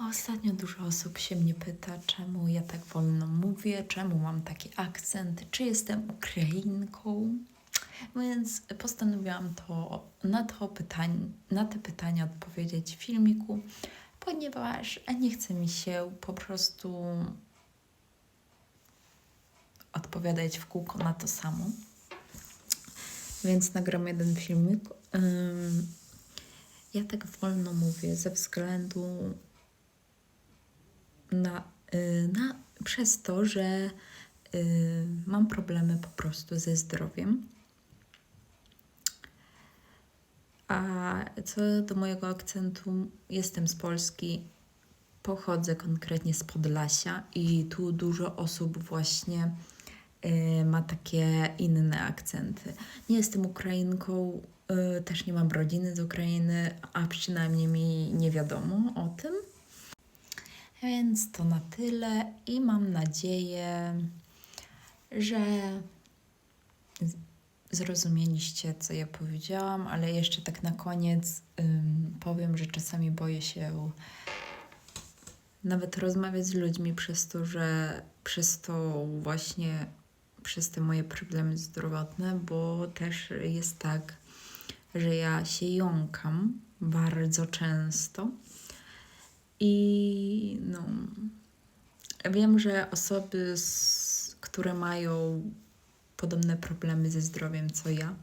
Ostatnio dużo osób się mnie pyta, czemu ja tak wolno mówię, czemu mam taki akcent, czy jestem Ukrainką. Więc postanowiłam to, na, to pytań, na te pytania odpowiedzieć w filmiku, ponieważ nie chce mi się po prostu odpowiadać w kółko na to samo. Więc nagram jeden filmik. Ja tak wolno mówię ze względu y, na przez to, że y, mam problemy po prostu ze zdrowiem. A co do mojego akcentu, jestem z Polski, pochodzę konkretnie z Podlasia i tu dużo osób właśnie y, ma takie inne akcenty. Nie jestem Ukrainką, y, też nie mam rodziny z Ukrainy, a przynajmniej mi nie wiadomo o tym. Więc to na tyle i mam nadzieję, że zrozumieliście, co ja powiedziałam, ale jeszcze tak na koniec ym, powiem, że czasami boję się nawet rozmawiać z ludźmi przez to, że przez to właśnie przez te moje problemy zdrowotne, bo też jest tak, że ja się jąkam bardzo często. I wiem, że osoby, które mają podobne problemy ze zdrowiem co ja,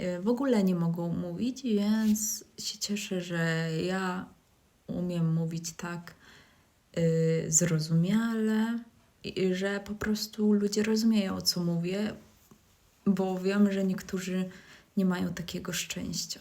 y, w ogóle nie mogą mówić, więc się cieszę, że ja umiem mówić tak y, zrozumiale i że po prostu ludzie rozumieją, co mówię, bo wiem, że niektórzy nie mają takiego szczęścia.